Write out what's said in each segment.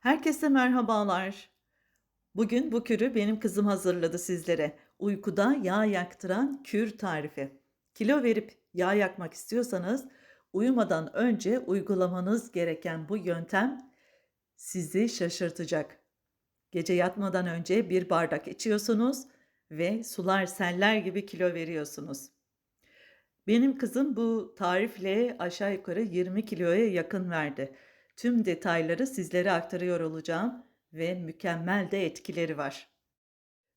Herkese merhabalar. Bugün bu kürü benim kızım hazırladı sizlere. Uykuda yağ yaktıran kür tarifi. Kilo verip yağ yakmak istiyorsanız uyumadan önce uygulamanız gereken bu yöntem sizi şaşırtacak. Gece yatmadan önce bir bardak içiyorsunuz ve sular seller gibi kilo veriyorsunuz. Benim kızım bu tarifle aşağı yukarı 20 kiloya yakın verdi. Tüm detayları sizlere aktarıyor olacağım ve mükemmel de etkileri var.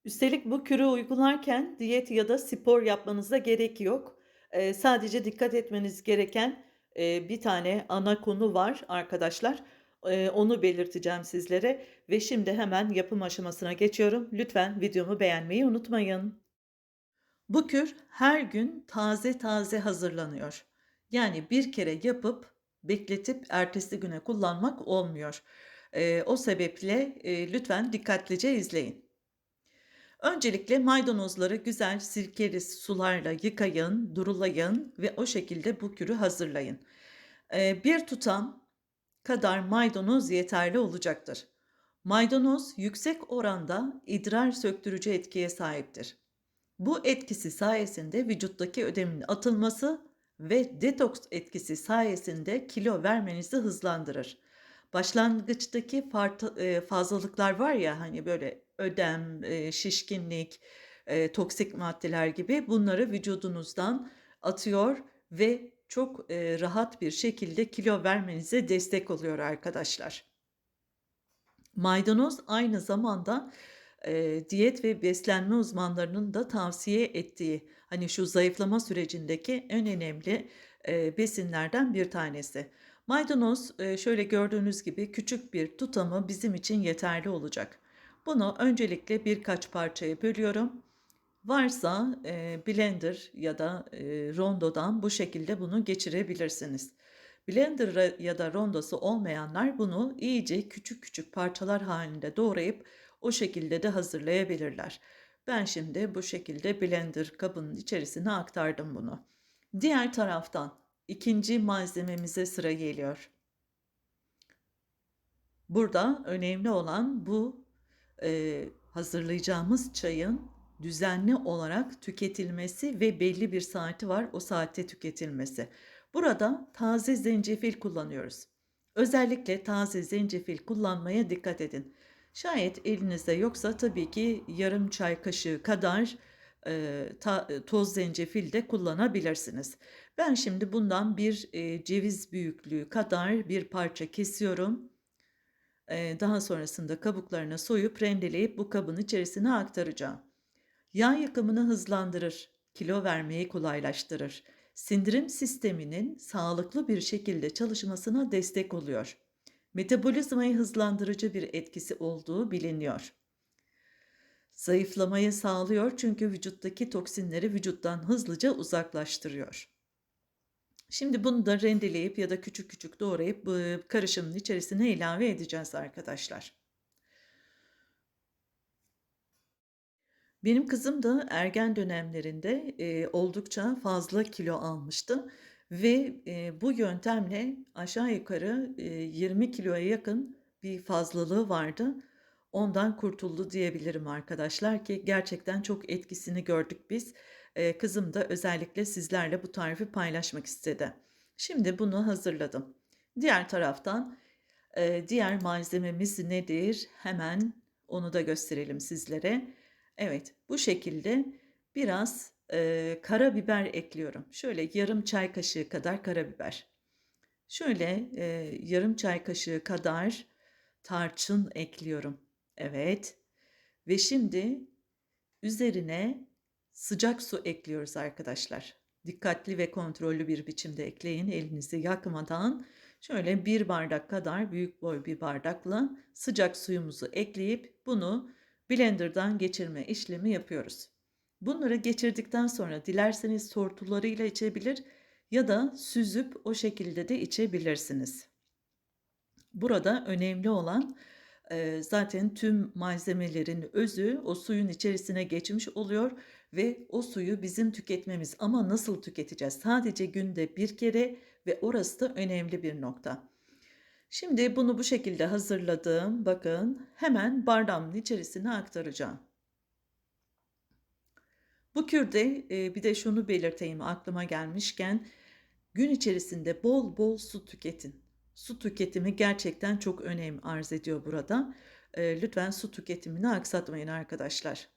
Üstelik bu kürü uygularken diyet ya da spor yapmanıza gerek yok. Eee, sadece dikkat etmeniz gereken, eee, bir tane ana konu var arkadaşlar. Eee, onu belirteceğim sizlere ve şimdi hemen yapım aşamasına geçiyorum. Lütfen videomu beğenmeyi unutmayın. Bu kür her gün taze taze hazırlanıyor. Yani bir kere yapıp bekletip ertesi güne kullanmak olmuyor. Eee, o sebeple, eee, lütfen dikkatlice izleyin. Öncelikle maydanozları güzel sirkeli sularla yıkayın, durulayın ve o şekilde bu kürü hazırlayın. Eee, bir tutam kadar maydanoz yeterli olacaktır. Maydanoz yüksek oranda idrar söktürücü etkiye sahiptir. Bu etkisi sayesinde vücuttaki ödemin atılması ve detoks etkisi sayesinde kilo vermenizi hızlandırır. Başlangıçtaki eee, fazlalıklar var ya hani böyle ödem, eee, şişkinlik, eee, toksik maddeler gibi bunları vücudunuzdan atıyor ve çok, rahat bir şekilde kilo vermenize destek oluyor arkadaşlar. Maydanoz aynı zamanda, diyet ve beslenme uzmanlarının da tavsiye ettiği, hani, şu zayıflama sürecindeki en önemli, eee, besinlerden bir tanesi. Maydanoz, eee, şöyle gördüğünüz gibi küçük bir tutamı bizim için yeterli olacak. Bunu öncelikle birkaç parçaya bölüyorum. Varsa, eee, blender ya da, eee, rondodan bu şekilde bunu geçirebilirsiniz. Blender ya da rondosu olmayanlar bunu iyice küçük küçük parçalar halinde doğrayıp o şekilde de hazırlayabilirler. Ben şimdi bu şekilde blender kabının içerisine aktardım bunu. Diğer taraftan ikinci malzememize sıra geliyor. Burada önemli olan bu, eee, hazırlayacağımız çayın düzenli olarak tüketilmesi ve belli bir saati var, o saatte tüketilmesi. Burada taze zencefil kullanıyoruz. Özellikle taze zencefil kullanmaya dikkat edin. Şayet elinizde yoksa tabii ki yarım çay kaşığı kadar, eee, ta toz zencefil de kullanabilirsiniz. Ben şimdi bundan bir, eee, ceviz büyüklüğü kadar bir parça kesiyorum. Eee, daha sonrasında kabuklarını soyup rendeleyip bu kabın içerisine aktaracağım. Yağ yakımını hızlandırır, kilo vermeyi kolaylaştırır. Sindirim sisteminin sağlıklı bir şekilde çalışmasına destek oluyor. Metabolizmayı hızlandırıcı bir etkisi olduğu biliniyor. Zayıflamayı sağlıyor çünkü vücuttaki toksinleri vücuttan hızlıca uzaklaştırıyor. Şimdi bunu da rendeleyip ya da küçük küçük doğrayıp karışımın içerisine ilave edeceğiz arkadaşlar. Benim kızım da ergen dönemlerinde, eee, oldukça fazla kilo almıştı ve, eee, bu yöntemle aşağı yukarı, eee, 20 kiloya yakın bir fazlalığı vardı. Ondan kurtuldu diyebilirim arkadaşlar ki gerçekten çok etkisini gördük biz. Eee, kızım da özellikle sizlerle bu tarifi paylaşmak istedi. Şimdi bunu hazırladım. Diğer taraftan, eee, diğer malzememiz nedir? Hemen onu da gösterelim sizlere. Evet, bu şekilde biraz, eee, karabiber ekliyorum. Şöyle yarım çay kaşığı kadar karabiber. Şöyle, eee, yarım çay kaşığı kadar tarçın ekliyorum. Evet ve şimdi üzerine sıcak su ekliyoruz arkadaşlar. Dikkatli ve kontrollü bir biçimde ekleyin, elinizi yakmadan. Şöyle bir bardak kadar büyük boy bir bardakla sıcak suyumuzu ekleyip bunu blenderdan geçirme işlemi yapıyoruz. Bunları geçirdikten sonra dilerseniz tortularıyla içebilir ya da süzüp o şekilde de içebilirsiniz. Burada önemli olan eee, zaten tüm malzemelerin özü o suyun içerisine geçmiş oluyor ve o suyu bizim tüketmemiz. Ama nasıl tüketeceğiz? Sadece günde bir kere ve orası da önemli bir nokta. Şimdi bunu bu şekilde hazırladım. Bakın hemen bardağımın içerisine aktaracağım. Bu kürde e, bir de şunu belirteyim aklıma gelmişken gün içerisinde bol bol su tüketin. Su tüketimi gerçekten çok önem arz ediyor burada. E, lütfen su tüketimini aksatmayın arkadaşlar.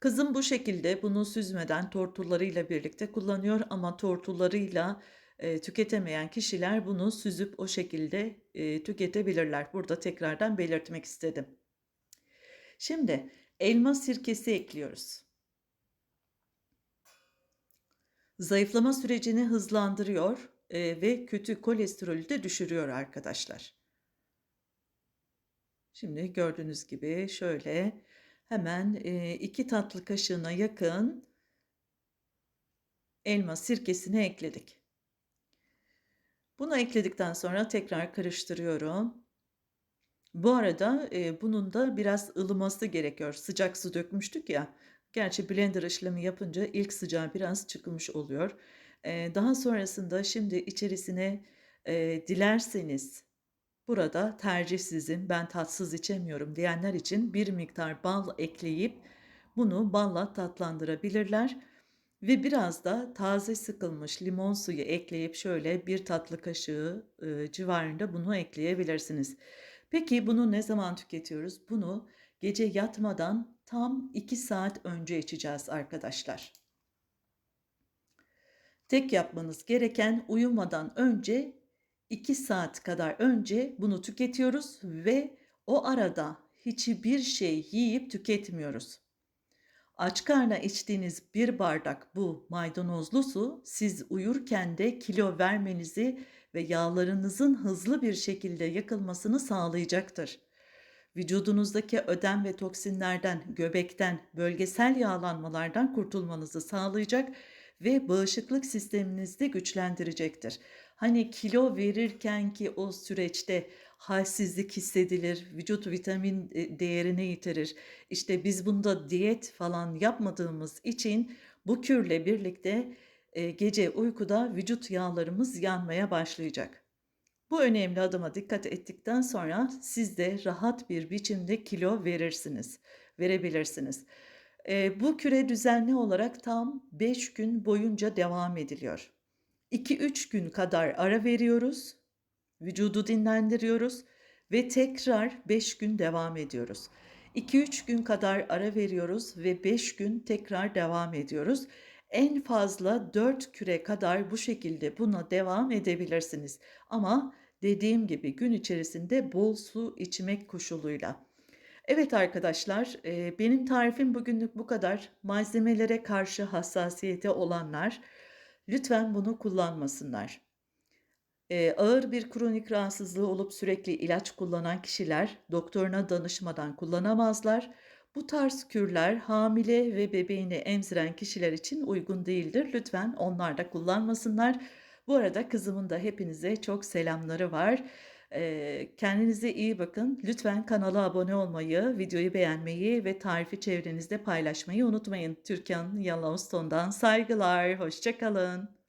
Kızım bu şekilde bunu süzmeden tortularıyla birlikte kullanıyor ama tortularıyla e, tüketemeyen kişiler bunu süzüp o şekilde e, tüketebilirler. Burada tekrardan belirtmek istedim. Şimdi elma sirkesi ekliyoruz. Zayıflama sürecini hızlandırıyor e, ve kötü kolesterolü de düşürüyor arkadaşlar. Şimdi gördüğünüz gibi şöyle hemen e, iki tatlı kaşığına yakın elma sirkesini ekledik. Bunu ekledikten sonra tekrar karıştırıyorum. Bu arada e, bunun da biraz ılıması gerekiyor. Sıcak su dökmüştük ya. Gerçi blender işlemi yapınca ilk sıcağı biraz çıkmış oluyor. E, daha sonrasında şimdi içerisine e, dilerseniz burada tercih sizin ben tatsız içemiyorum diyenler için bir miktar bal ekleyip bunu balla tatlandırabilirler. Ve biraz da taze sıkılmış limon suyu ekleyip şöyle bir tatlı kaşığı e, civarında bunu ekleyebilirsiniz. Peki bunu ne zaman tüketiyoruz? Bunu gece yatmadan tam 2 saat önce içeceğiz arkadaşlar. Tek yapmanız gereken uyumadan önce 2 saat kadar önce bunu tüketiyoruz ve o arada hiçbir şey yiyip tüketmiyoruz. Aç karna içtiğiniz bir bardak bu maydanozlu su siz uyurken de kilo vermenizi ve yağlarınızın hızlı bir şekilde yakılmasını sağlayacaktır. Vücudunuzdaki ödem ve toksinlerden, göbekten, bölgesel yağlanmalardan kurtulmanızı sağlayacak ve bağışıklık sisteminizi güçlendirecektir. Hani kilo verirken ki o süreçte halsizlik hissedilir, vücut vitamin e, değerini yitirir. İşte biz bunda diyet falan yapmadığımız için bu kürle birlikte e, gece uykuda vücut yağlarımız yanmaya başlayacak. Bu önemli adıma dikkat ettikten sonra siz de rahat bir biçimde kilo verirsiniz, verebilirsiniz. E, bu küre düzenli olarak tam 5 gün boyunca devam ediliyor. 2-3 gün kadar ara veriyoruz, vücudu dinlendiriyoruz ve tekrar 5 gün devam ediyoruz. 2-3 gün kadar ara veriyoruz ve 5 gün tekrar devam ediyoruz. En fazla 4 küre kadar bu şekilde buna devam edebilirsiniz. Ama dediğim gibi gün içerisinde bol su içmek koşuluyla. Evet arkadaşlar, e, benim tarifim bugünlük bu kadar. Malzemelere karşı hassasiyeti olanlar lütfen bunu kullanmasınlar. E, ağır bir kronik rahatsızlığı olup sürekli ilaç kullanan kişiler doktoruna danışmadan kullanamazlar. Bu tarz kürler hamile ve bebeğini emziren kişiler için uygun değildir. Lütfen onlar da kullanmasınlar. Bu arada kızımın da hepinize çok selamları var. Kendinize iyi bakın. Lütfen kanala abone olmayı, videoyu beğenmeyi ve tarifi çevrenizde paylaşmayı unutmayın. Türkan Yellowstone'dan saygılar. Hoşçakalın.